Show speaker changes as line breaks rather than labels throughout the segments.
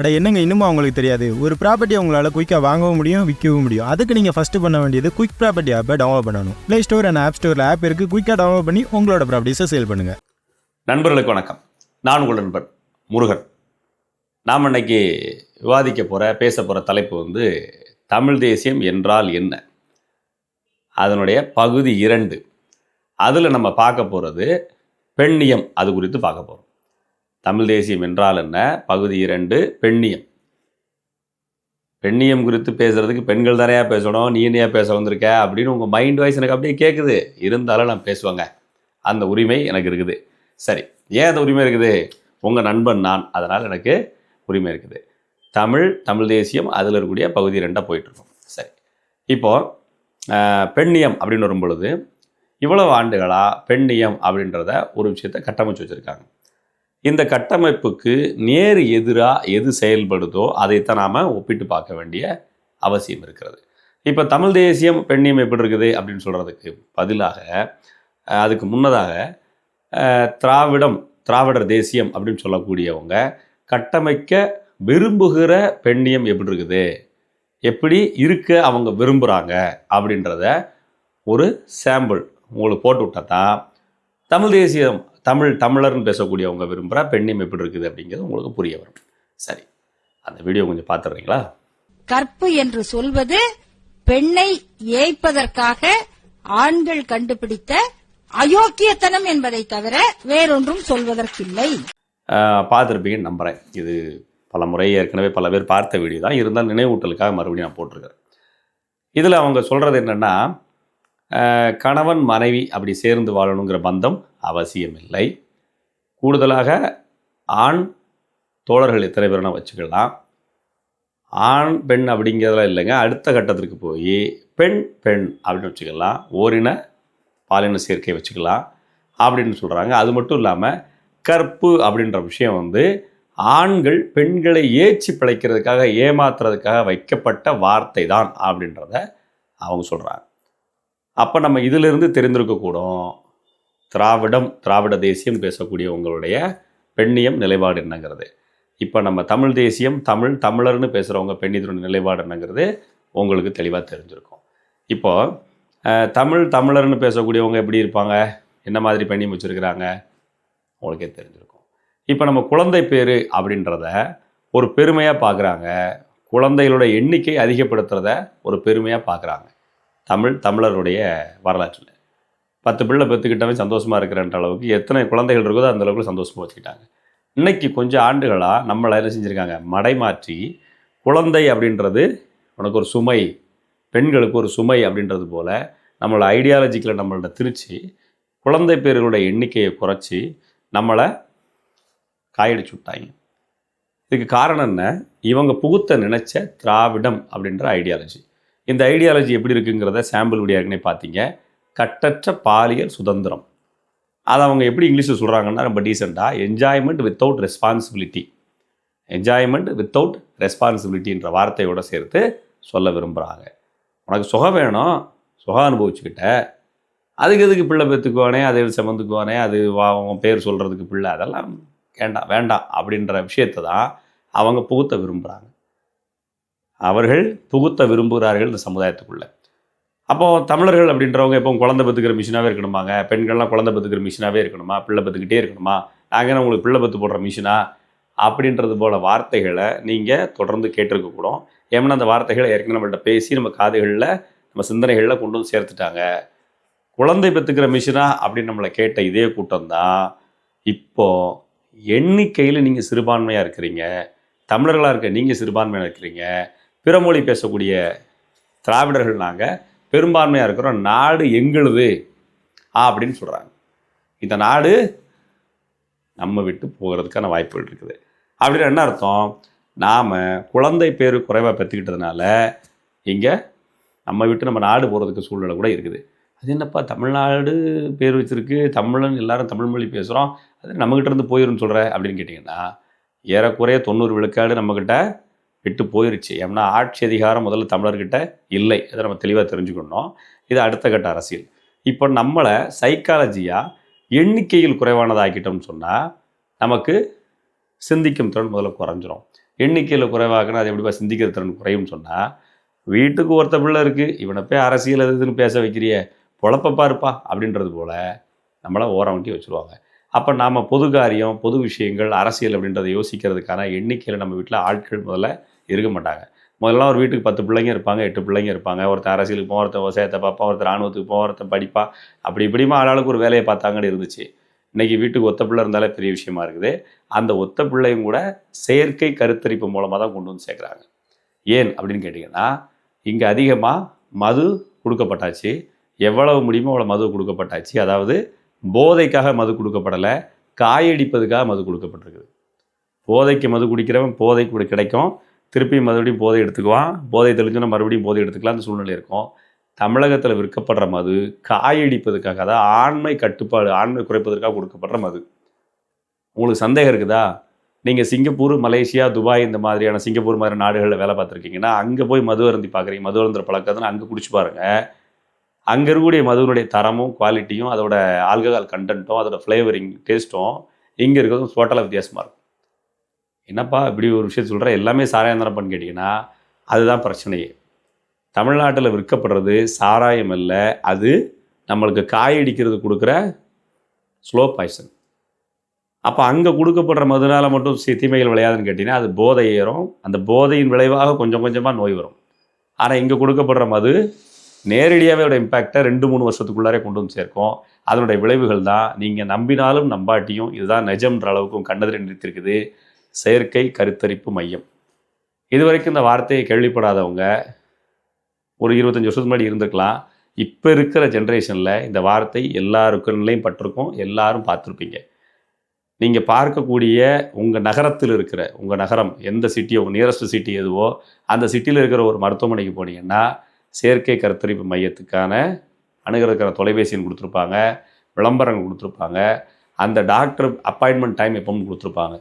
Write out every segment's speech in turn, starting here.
அட என்னங்க இன்னுமா அவங்களுக்கு தெரியாது? ஒரு ப்ராப்பர்ட்டி உங்களால் குயிக்காக வாங்கவும் முடியும் விற்கவும் முடியும். அதுக்கு நீங்கள் ஃபஸ்ட்டு பண்ண வேண்டியது குயிக் ப்ராப்பர்ட்டி ஆப்பை டவுன்லோட் பண்ணணும். ப்ளே ஸ்டோர் அண்ட் ஆப் ஸ்டோரில் ஆப் இருக்குது குயிக்காக டவுன்லோட் பண்ணி உங்களோட ப்ராப்பர்ட்டிஸை சேல் பண்ணுங்கள்
நண்பர்களுக்கு வணக்கம். நான் உங்கள் நண்பர் முருகன். நாம் இன்னைக்கு விவாதிக்க போகிற பேச போகிற தலைப்பு வந்து தமிழ் தேசியம் என்றால் என்ன? அதனுடைய பகுதி இரண்டு. அதில் நம்ம பார்க்க போகிறது பெண்ணியம் அது குறித்து பார்க்க போகிறோம் தமிழ் தேசியம் என்றால் என்ன? பகுதி இரண்டு பெண்ணியம். பெண்ணியம் குறித்து பேசுகிறதுக்கு பெண்கள் தானையா பேசணும்? நீ என்னையா பேச வந்திருக்க? அப்படின்னு உங்கள் மைண்ட் வாய்ஸ் எனக்கு அப்படியே கேட்குது இருந்தாலும் நான் பேசுவேங்க. அந்த உரிமை எனக்கு இருக்குது. சரி ஏன் அந்த உரிமை இருக்குது? உங்கள் நண்பன் நான். அதனால் எனக்கு உரிமை இருக்குது. தமிழ் தமிழ் தேசியம் அதில் இருக்கக்கூடிய பகுதி ரெண்டாக போயிட்டுருக்கோம். சரி இப்போது பெண்ணியம் அப்படின்னு வரும் பொழுது இவ்வளவு ஆண்டுகளாக பெண்ணியம் அப்படின்றத ஒரு விஷயத்தை கட்டமைச்சு வச்சுருக்காங்க. இந்த கட்டமைப்புக்கு நேர் எதிராக எது செயல்படுதோ அதைத்தான் நாம் ஒப்பிட்டு பார்க்க வேண்டிய அவசியம் இருக்கிறது. இப்போ தமிழ் தேசியம் பெண்ணியம் எப்படி இருக்குது அப்படின்னு சொல்கிறதுக்கு பதிலாக அதுக்கு முன்னதாக திராவிடம் திராவிடர் தேசியம் அப்படின்னு சொல்லக்கூடியவங்க கட்டமைக்க விரும்புகிற பெண்ணியம் எப்படி இருக்குது? எப்படி இருக்க அவங்க விரும்புகிறாங்க அப்படின்றத ஒரு சாம்பிள் உங்களுக்கு போட்டு விட்டா தான் தமிழ் தேசியம் தமிழ் தமிழர்னு பேசக்கூடியவங்க விரும்புகிற பெண்ணியம் எப்படி இருக்குது அப்படிங்கிறது உங்களுக்கு புரிய வரும். சரி. அந்த வீடியோ கொஞ்சம் பார்த்துடுறீங்களா?
கற்பு என்று சொல்வது பெண்ணை ஏய்ப்பதற்காக ஆண்கள் கண்டுபிடித்த அயோக்கியத்தனம் என்பதை தவிர வேறொன்றும் சொல்வதற்கில்லை.
பார்த்திருப்பீங்கன்னு நம்புகிறேன் இது பல முறை ஏற்கனவே பல பேர் பார்த்த வீடியோ தான். இருந்தால் நினைவூட்டலுக்காக மறுபடியும் நான் போட்டிருக்கேன் இதில் அவங்க சொல்கிறது என்னென்னா கணவன் மனைவி அப்படி சேர்ந்து வாழணுங்கிற பந்தம் அவசியமில்லை. கூடுதலாக ஆண் தோழர்கள் எத்தனை பேர்னா வச்சுக்கலாம். ஆண் பெண் அப்படிங்கிறதெல்லாம் இல்லைங்க. அடுத்த கட்டத்திற்கு போய் பெண் பெண் அப்படின்னு வச்சுக்கலாம். ஓரின பாலின சேர்க்கை வச்சுக்கலாம் அப்படின்னு சொல்கிறாங்க அது மட்டும் இல்லாமல் கற்பு அப்படின்ற விஷயம் வந்து ஆண்கள் பெண்களை ஏச்சி பிழைக்கிறதுக்காக ஏமாத்துறதுக்காக வைக்கப்பட்ட வார்த்தை தான் அப்படின்றத அவங்க சொல்கிறாங்க அப்போ நம்ம இதிலிருந்து தெரிந்திருக்கக்கூடும். திராவிடம் திராவிட தேசியம் பேசக்கூடிய உங்களுடைய பெண்ணியம் நிலைப்பாடு என்னங்கிறது. இப்போ நம்ம தமிழ் தேசியம் தமிழ் தமிழர்னு பேசுகிறவங்க பெண்ணியத்தினுடைய நிலைப்பாடு என்னங்கிறது உங்களுக்கு தெளிவாக தெரிஞ்சிருக்கும். இப்போ தமிழ் தமிழர்னு பேசக்கூடியவங்க எப்படி இருப்பாங்க? என்ன மாதிரி பெண்ணியம் வச்சுருக்கிறாங்க? உங்களுக்கே தெரிஞ்சிருக்கும். இப்போ நம்ம குழந்தை பேர் அப்படின்றத ஒரு பெருமையாக பார்க்குறாங்க குழந்தைகளோட எண்ணிக்கை அதிகப்படுத்துறத ஒரு பெருமையாக பார்க்குறாங்க தமிழ் தமிழருடைய வரலாற்றில். பத்து பிள்ளை பெற்றுக்கிட்டவன் சந்தோஷமாக இருக்கிறன்ற அளவுக்கு எத்தனை குழந்தைகள் இருக்குதோ அந்த அளவுக்கு சந்தோஷமாக வச்சுக்கிட்டாங்க. இன்னைக்கு கொஞ்சம் ஆண்டுகளாக நம்மளை என்ன செஞ்சுருக்காங்க? மடைமாற்றி குழந்தை அப்படின்றது உனக்கு ஒரு சுமை பெண்களுக்கு ஒரு சுமை அப்படின்றது போல் நம்மளோட ஐடியாலஜிக்கில் நம்மள்ட்ட திரித்து குழந்தை பேர்களுடைய எண்ணிக்கையை குறைச்சி நம்மளை காயடிச்சு விட்டாங்க. இதுக்கு காரணம் என்ன? இவங்க புகுத்த நினைச்ச திராவிடம் அப்படின்ற ஐடியாலஜி இந்த ஐடியாலஜி எப்படி இருக்குங்கிறத சாம்பிள் வீடியோ ஏற்கனவே பார்த்தீங்க கட்டற்ற பாலியல் சுதந்திரம். அதை அவங்க எப்படி இங்கிலீஷில் சொல்கிறாங்கன்னா ரொம்ப டீசெண்டாக enjoyment without responsibility enjoyment without ரெஸ்பான்சிபிலிட்டின்ற வார்த்தையோட சேர்த்து சொல்ல விரும்புகிறாங்க உனக்கு சுகம் வேணும் சுகம் அனுபவிச்சுக்கிட்ட. அதுக்கு எதுக்கு பிள்ளை பெற்றுக்குவானே அதை சுமந்துக்குவானே அது வா- அவன் பேர் சொல்கிறதுக்கு பிள்ளை அதெல்லாம் வேண்டாம் வேண்டாம் அப்படின்ற விஷயத்தை தான் அவங்க புகுத்த விரும்புகிறாங்க அவர்கள் புகுத்த விரும்புகிறார்கள் இந்த சமுதாயத்துக்குள்ளே. அப்போது தமிழர்கள் அப்படின்றவங்க எப்போ குழந்தை பத்துக்கிற மிஷினாகவே இருக்கணுமாங்க. பெண்கள்லாம் குழந்தை பத்துக்கிற மிஷினாகவே இருக்கணுமா? பிள்ளை பத்துக்கிட்டே இருக்கணுமா? நாங்கள் உங்களுக்கு பிள்ளை பத்து போடுற மிஷினா அப்படின்றது போல வார்த்தைகளை நீங்கள் தொடர்ந்து கேட்டிருக்கக்கூடும் ஏன்னா அந்த வார்த்தைகளை ஏற்கனவே நம்மள்கிட்ட பேசி நம்ம காதுகளில் நம்ம சிந்தனைகளில் கொண்டு வந்து சேர்த்துட்டாங்க. குழந்தை பெற்றுக்கிற மிஷினா அப்படின்னு நம்மளை கேட்ட இதே கூட்டம் தான் எண்ணிக்கையில் நீங்கள் சிறுபான்மையாக இருக்கிறீங்க. தமிழர்களாக இருக்க நீங்கள் சிறுபான்மையாக இருக்கிறீங்க. பிற மொழி பேசக்கூடிய திராவிடர்கள் நாங்கள் பெரும்பான்மையாக இருக்கிறோம் நாடு எங்களுது அப்படின்னு சொல்கிறாங்க இந்த நாடு நம்ம விட்டு போகிறதுக்கான வாய்ப்புகள் இருக்குது. அப்படின்னு என்ன அர்த்தம்? நாம் குழந்தை பேர் குறைவாக பெற்றுக்கிட்டதுனால இங்கே நம்ம விட்டு நம்ம நாடு போகிறதுக்கு சூழ்நிலை கூட இருக்குது. அது என்னப்பா தமிழ்நாடு பேர் வச்சுருக்கு தமிழன் எல்லாரும் தமிழ் மொழி பேசுகிறோம் அது நம்மக்கிட்ட இருந்து போயிருன்னு சொல்கிற அப்படின்னு கேட்டிங்கன்னா ஏறக்குறைய தொண்ணூறு விழுக்காடு நம்மக்கிட்ட விட்டு போயிருச்சு. ஏன்னா ஆட்சி அதிகாரம் முதல்ல தமிழர்கிட்ட இல்லை. அதை நம்ம தெளிவாக தெரிஞ்சுக்கணும். இது அடுத்த கட்ட அரசியல். இப்போ நம்மளை சைக்காலஜியாக எண்ணிக்கையில் குறைவானதாக்கிட்டோம்னு சொன்னால் நமக்கு சிந்திக்கும் திறன் முதல்ல குறைஞ்சிரும். எண்ணிக்கையில் குறைவாகனா அது எப்படிப்பா சிந்திக்கிற திறன் குறையும்னு சொன்னால் வீட்டுக்கு ஒருத்த பிள்ளை இருக்குது இவனை போய் அரசியல் அது இதுன்னு பேச வைக்கிறிய? பொழப்பப்பா இருப்பா அப்படின்றது போல் நம்மளை ஓரம் வச்சுருவாங்க. அப்போ நாம் பொது காரியம் பொது விஷயங்கள் அரசியல் அப்படின்றத யோசிக்கிறதுக்கான எண்ணிக்கையில் நம்ம வீட்டில் ஆட்கள் முதல்ல இருக்க மாட்டாங்க. முதல்ல ஒரு வீட்டுக்கு பத்து பிள்ளைங்க இருப்பாங்க எட்டு பிள்ளைங்க இருப்பாங்க. ஒருத்தன் அரசியலுக்கு போவான் ஒருத்தன் விவசாயத்தை பார்ப்பான் ஒருத்தர் ராணுவத்துக்கு போவான் ஒருத்தன் அப்படி இப்படிமா ஆளாளுக்கு ஒரு வேலையை பார்த்தாங்கன்னு இருந்துச்சு. இன்றைக்கி வீட்டுக்கு ஒத்த பிள்ளை இருந்தாலே பெரிய விஷயமா இருக்குது. அந்த ஒத்த பிள்ளையும் கூட செயற்கை கருத்தரிப்பு மூலமாக தான் கொண்டு வந்து சேர்க்குறாங்க. ஏன் அப்படின்னு கேட்டிங்கன்னா இங்கே அதிகமாக மது கொடுக்கப்பட்டாச்சு. எவ்வளவு முடியுமோ அவ்வளோ மது கொடுக்கப்பட்டாச்சு. அதாவது போதைக்காக மது கொடுக்கப்படலை காயடிப்பதுக்காக மது கொடுக்கப்பட்டிருக்குது. போதைக்கு மது குடிக்கிறவன் போதை கூட கிடைக்கும். திருப்பி மறுபடியும் போதை எடுத்துக்குவான். போதை தெளிஞ்சோன்னா மறுபடியும் போதை எடுத்துக்கலாம். அந்த சூழ்நிலை இருக்கும். தமிழகத்தில் விற்கப்படுற மது காயடிப்பதுக்காக அதாவது ஆண்மை கட்டுப்பாடு ஆண்மை குறைப்பதற்காக கொடுக்கப்படுற மது. உங்களுக்கு சந்தேகம் இருக்குதா? நீங்கள் சிங்கப்பூர் மலேசியா துபாய் இந்த மாதிரியான சிங்கப்பூர் மாதிரி நாடுகளில் வேலை பார்த்துருக்கீங்கன்னா அங்கே போய் மது அருந்தி பார்க்குறீங்க. மது அருந்துற பழக்கத்தில் அங்கே குடிச்சு பாருங்கள் அங்கே இருக்கக்கூடிய மதுவினுடைய தரமும் குவாலிட்டியும் அதோட ஆல்கஹால் கண்டென்ட்டும் அதோட ஃப்ளேவரிங் டேஸ்ட்டும் இங்கே இருக்கிறதும் டோட்டலாக வித்தியாசமாக இருக்கும். என்னப்பா இப்படி ஒரு விஷயம் சொல்கிற எல்லாமே சாராயம் தானப்பான்னு கேட்டிங்கன்னா அதுதான் பிரச்சனையே. தமிழ்நாட்டில் விற்கப்படுறது சாராயம் இல்லை அது நம்மளுக்கு காயடிக்கிறது கொடுக்குற ஸ்லோ பாய்சன் அப்போ அங்கே கொடுக்கப்படுற மதுனால மட்டும் தீமைகள் விளையாதுன்னு கேட்டிங்கன்னா அது போதை ஏறும். அந்த போதையின் விளைவாக கொஞ்சம் கொஞ்சமாக நோய் வரும். ஆனால் இங்கே கொடுக்கப்படுற மது நேரடியாகவே அதோட இம்பேக்டை ரெண்டு மூணு வருஷத்துக்குள்ளாரே கொண்டு வந்து சேர்க்கும். அதனுடைய விளைவுகள் தான் நீங்கள் நம்பினாலும் நம்பாட்டியும் இதுதான் நிஜம்ன்ற அளவுக்கும் கண்டதில் நிறுத்திருக்குது செயற்கை கருத்தரிப்பு மையம். இதுவரைக்கும் இந்த வார்த்தையை கேள்விப்படாதவங்க ஒரு இருபத்தஞ்சி வருஷத்துக்கு முன்னாடி இருந்திருக்கலாம். இப்போ இருக்கிற ஜென்ரேஷனில் இந்த வார்த்தை எல்லாருக்குள்ளேயும் பட்டிருக்கும் எல்லாரும் பார்த்துருப்பீங்க. நீங்கள் பார்க்கக்கூடிய உங்கள் நகரத்தில் இருக்கிற உங்கள் நகரம் எந்த சிட்டியோ நியரஸ்ட் சிட்டி எதுவோ அந்த சிட்டியில் இருக்கிற ஒரு மருத்துவமனைக்கு போனீங்கன்னா செயற்கை கருத்தரிப்பு மையத்துக்கான அணுகிறதுக்கான தொலைபேசின்னு கொடுத்துருப்பாங்க விளம்பரங்கள் கொடுத்துருப்பாங்க அந்த டாக்டர் அப்பாயின்மெண்ட் டைம் எப்பவும் கொடுத்துருப்பாங்க.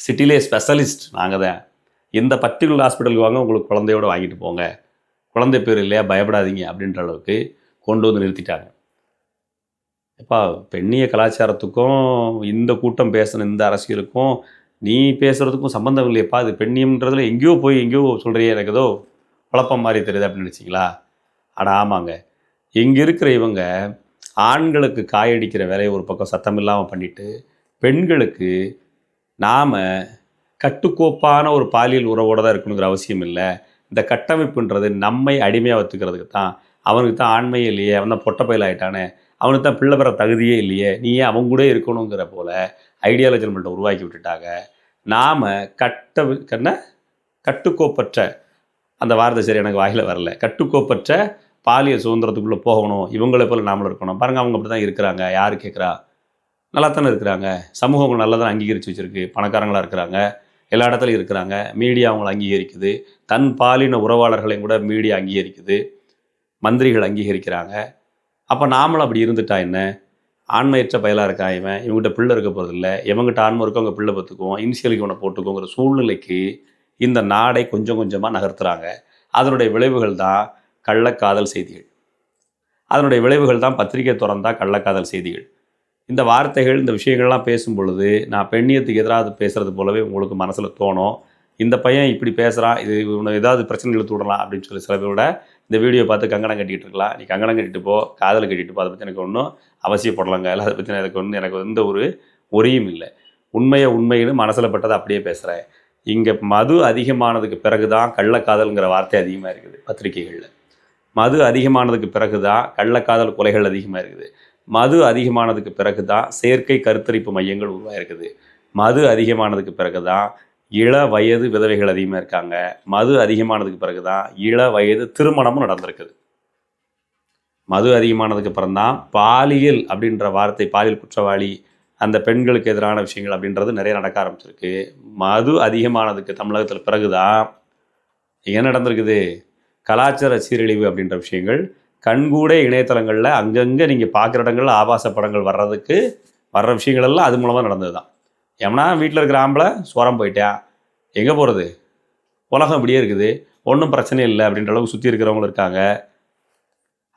சிட்டிலே ஸ்பெஷலிஸ்ட் நாங்கள் தான். இந்த பர்டிகுலர் ஹாஸ்பிட்டலுக்கு வாங்க உங்களுக்கு குழந்தையோட வாங்கிட்டு போங்க. குழந்தை பேர் இல்லையா பயப்படாதீங்க அப்படின்ற அளவுக்கு கொண்டு வந்து நிறுத்திட்டாங்க. எப்பா பெண்ணிய கலாச்சாரத்துக்கும் இந்த கூட்டம் பேசின இந்த அரசியலுக்கும் நீ பேசுகிறதுக்கும் சம்மந்தம் இல்லையப்பா இது பெண்ணியம்ன்றதுல எங்கேயோ போய் எங்கேயோ சொல்கிறியே எனக்கு ஏதோ குழப்பம் மாதிரி தெரியுது அப்படின்னு நினச்சிங்களா? அட ஆமாங்க. இங்கே இருக்கிற இவங்க ஆண்களுக்கு காயடிக்கிற வேலையை ஒரு பக்கம் சத்தம் இல்லாமல் பண்ணிவிட்டு பெண்களுக்கு நாம் கட்டுக்கோப்பான ஒரு பாலியல் உறவோடு தான் இருக்கணுங்கிற அவசியம் இல்லை. இந்த கட்டமைப்புன்றது நம்மை அடிமையாக வச்சுக்கிறதுக்கு தான். அவனுக்கு தான் ஆண்மையே இல்லையே அவன் தான் பொட்டப்பயில் ஆயிட்டானே அவனுக்கு தான் பிள்ளை பெற தகுதியே இல்லையே நீ ஏன் அவங்க கூட இருக்கணுங்கிற போல ஐடியாலஜி நம்மள்ட்ட உருவாக்கி விட்டுட்டாங்க. நாம் கட்ட கண்ண கட்டுக்கோப்பற்ற அந்த வார்த்தை சரி எனக்கு வாயில வரல. கட்டுக்கோப்பற்ற பாலியல் சுதந்திரத்துக்குள்ளே போகணும். இவங்களை போல் நாமளும் இருக்கணும். பாருங்கள் அவங்க அப்படி தான் இருக்கிறாங்க. யார் கேட்குறா நல்லா தானே இருக்கிறாங்க. சமூகம் நல்லா தான் அங்கீகரித்து வச்சுருக்கு. பணக்காரங்களாக இருக்கிறாங்க. எல்லா இடத்துலையும் இருக்கிறாங்க. மீடியா அவங்களை அங்கீகரிக்குது. தன் பாலின உறவாளர்களையும் கூட மீடியா அங்கீகரிக்குது. மந்திரிகள் அங்கீகரிக்கிறாங்க. அப்போ நாமளும் அப்படி இருந்துட்டா என்ன? ஆண்மையற்ற பயலாக இருக்கா இவன்? இவங்ககிட்ட பிள்ளை இருக்க போகிறதில்ல எவங்கிட்ட ஆண்மை இருக்கோ? அவங்க பிள்ளை பார்த்துக்குவோம். இனிஷியலுக்கு இவனை போட்டுக்கோங்கிற சூழ்நிலைக்கு இந்த நாடை கொஞ்சம் கொஞ்சமாக நகர்த்துறாங்க. அதனுடைய விளைவுகள் தான் கள்ளக்காதல் செய்திகள். அதனுடைய விளைவுகள் தான் பத்திரிகை திறந்தால் கள்ளக்காதல் செய்திகள். இந்த வார்த்தைகள் இந்த விஷயங்கள்லாம் பேசும் பொழுது நான் பெண்ணியத்துக்கு எதிராக பேசுகிறது போலவே உங்களுக்கு மனசில் தோணும். இந்த பையன் இப்படி பேசுகிறான் இது இவனை ஏதாவது பிரச்சனை இழுத்து விடலாம் அப்படின்னு சொல்லி சில பேரோட இந்த வீடியோ பார்த்து கங்கணம் கட்டிகிட்டு இருக்கலாம். நீ கங்கணம் கட்டிட்டு போ காதல் கட்டிட்டு போ அதை பற்றி எனக்கு ஒன்றும் அவசியப்படலங்க. இல்லை அதை பற்றி எனக்கு ஒன்றும் எனக்கு எந்த ஒரு ஒரியும் இல்லை. உண்மையை உண்மைன்னு மனசில் பட்டதை அப்படியே பேசுகிறேன் இங்கே மது அதிகமானதுக்கு பிறகு தான் கள்ளக்காதல்ங்கிற வார்த்தை அதிகமாக இருக்குது பத்திரிகைகளில். மது அதிகமானதுக்கு பிறகு தான் கள்ளக்காதல் கொலைகள் அதிகமாக இருக்குது. மது அதிகமானதுக்கு பிறகு தான் செயற்கை கருத்தரிப்பு மையங்கள் உருவாயிருக்குது. மது அதிகமானதுக்கு பிறகு தான் இள வயது விதவைகள் அதிகமாக இருக்காங்க. மது அதிகமானதுக்கு பிறகு தான் இள வயது திருமணமும் நடந்திருக்குது. மது அதிகமானதுக்கு அப்புறம் தான் பாலியல் அப்படின்ற வார்த்தை பாலியல் குற்றவாளி அந்த பெண்களுக்கு எதிரான விஷயங்கள் அப்படின்றது நிறைய நடக்க ஆரம்பிச்சிருக்கு. மது அதிகமானதுக்கு தமிழகத்தில் பிறகுதான் என்ன நடந்திருக்குது? கலாச்சார சீரழிவு அப்படின்ற விஷயங்கள் கண்கூட இணையதளங்களில் அங்கங்கே நீங்கள் பார்க்குற இடங்கள்ல ஆபாச படங்கள் வர்றதுக்கு வர்ற விஷயங்கள் எல்லாம் அது மூலமாக நடந்தது தான் எவனா வீட்டில் இருக்கிற ஆம்பளை சோரம் போயிட்டேன் எங்கே போகிறது உலகம் இப்படியே இருக்குது ஒன்றும் பிரச்சனை இல்லை அப்படின்ற அளவுக்கு சுற்றி இருக்கிறவங்களும் இருக்காங்க.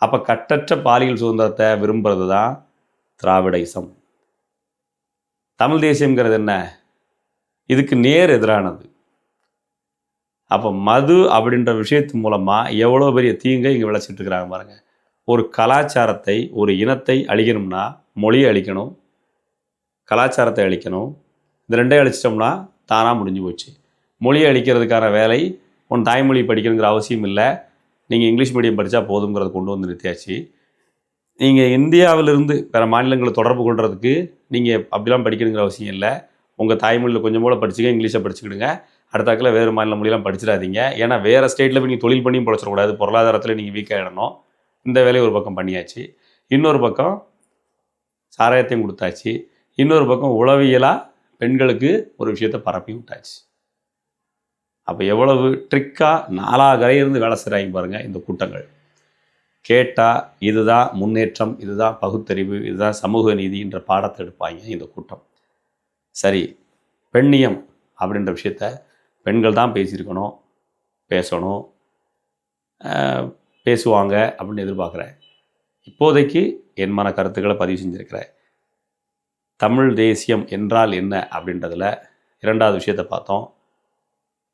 அப்போ கட்டற்ற பாலியல் சுதந்திரத்தை விரும்புறது தான் திராவிட இசம் தமிழ் தேசியங்கிறது என்ன? இதுக்கு நேர் எதிரானது. அப்போ மது அப்படின்ற விஷயத்து மூலமாக எவ்வளோ பெரிய தீங்கை இங்கே விளைச்சிட்டு இருக்கிறாங்க பாருங்கள் ஒரு கலாச்சாரத்தை ஒரு இனத்தை அழிக்கணும்னா மொழியை அழிக்கணும் கலாச்சாரத்தை அழிக்கணும். இந்த ரெண்டையும் அழிச்சிட்டோம்னா தானாக முடிஞ்சு போச்சு. மொழியை அழிக்கிறதுக்கான வேலை உன் தாய்மொழி படிக்கணுங்கிற அவசியம் இல்லை. நீங்கள் இங்கிலீஷ் மீடியம் படித்தா போதுங்கிறத கொண்டு வந்து நிறுத்தியாச்சு. நீங்கள் இந்தியாவிலிருந்து வேறு மாநிலங்களை தொடர்பு கொள்கிறதுக்கு நீங்கள் அப்படிலாம் படிக்கணுங்கிற அவசியம் இல்லை. உங்கள் தாய்மொழியில் கொஞ்சம் கூட படிச்சுக்க இங்கிலீஷை படிச்சுக்கிடுங்க. அடுத்தாக்கில் வேறு மாநில மொழியெல்லாம் படிச்சிடாதீங்க. ஏன்னா வேறு ஸ்டேட்டில் போய் நீங்கள் தொழில் பண்ணியும் பொழைச்சிடக்கூடாது பொருளாதாரத்தில் நீங்கள் வீக்கிடணும் இந்த வேலையை ஒரு பக்கம் பண்ணியாச்சு. இன்னொரு பக்கம் சாராயத்தையும் கொடுத்தாச்சு. இன்னொரு பக்கம் உளவியலாக பெண்களுக்கு ஒரு விஷயத்தை பரப்பி விட்டாச்சு. அப்போ எவ்வளவு ட்ரிக்காக நாலாகரை இருந்து வேலை செய்கிறாங்க பாருங்கள் இந்த கூட்டங்கள். கேட்டால் இதுதான் முன்னேற்றம் இதுதான் பகுத்தறிவு இதுதான் சமூக நீதின்ற பாடத்தை எடுப்பாங்க இந்த கூட்டம். சரி பெண்ணியம் அப்படின்ற விஷயத்த பெண்கள் தான் பேசியிருக்கணும் பேசணும் பேசுவாங்க அப்படின்னு எதிர்பார்க்குறேன். இப்போதைக்கு என் மன கருத்துக்களை பதிவு செஞ்சுருக்கிறேன். தமிழ் தேசியம் என்றால் என்ன அப்படின்றதில் இரண்டாவது விஷயத்தை பார்த்தோம்.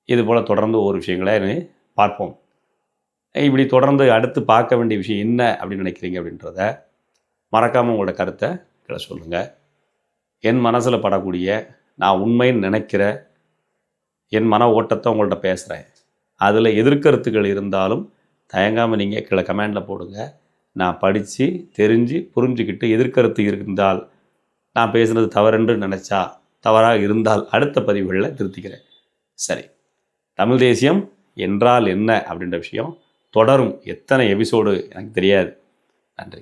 இது போல் தொடர்ந்து ஒரு விஷயங்களை பார்ப்போம். இப்படி தொடர்ந்து அடுத்து பார்க்க வேண்டிய விஷயம் என்ன அப்படின்னு நினைக்கிறீங்க அப்படின்றத மறக்காமல் உங்களோட கருத்தை கீழே சொல்லுங்கள் என் மனசில் படக்கூடிய நான் உண்மைன்னு நினைக்கிற என் மன ஓட்டத்தை உங்கள்கிட்ட பேசுகிறேன் அதில் எதிர்கருத்துக்கள் இருந்தாலும் தயங்காமல் நீங்கள் கீழே கமெண்டில் போடுங்க. நான் படித்து தெரிஞ்சு புரிஞ்சுக்கிட்டு எதிர்கருத்து இருந்தால் நான் பேசுனது தவறென்று நினச்சா தவறாக இருந்தால் அடுத்த பதிவுகளில் திருத்திக்கிறேன். சரி. தமிழ் தேசியம் என்றால் என்ன அப்படின்ற விஷயம் தொடரும் எத்தனை எபிசோடு எனக்கு தெரியாது. நன்றி.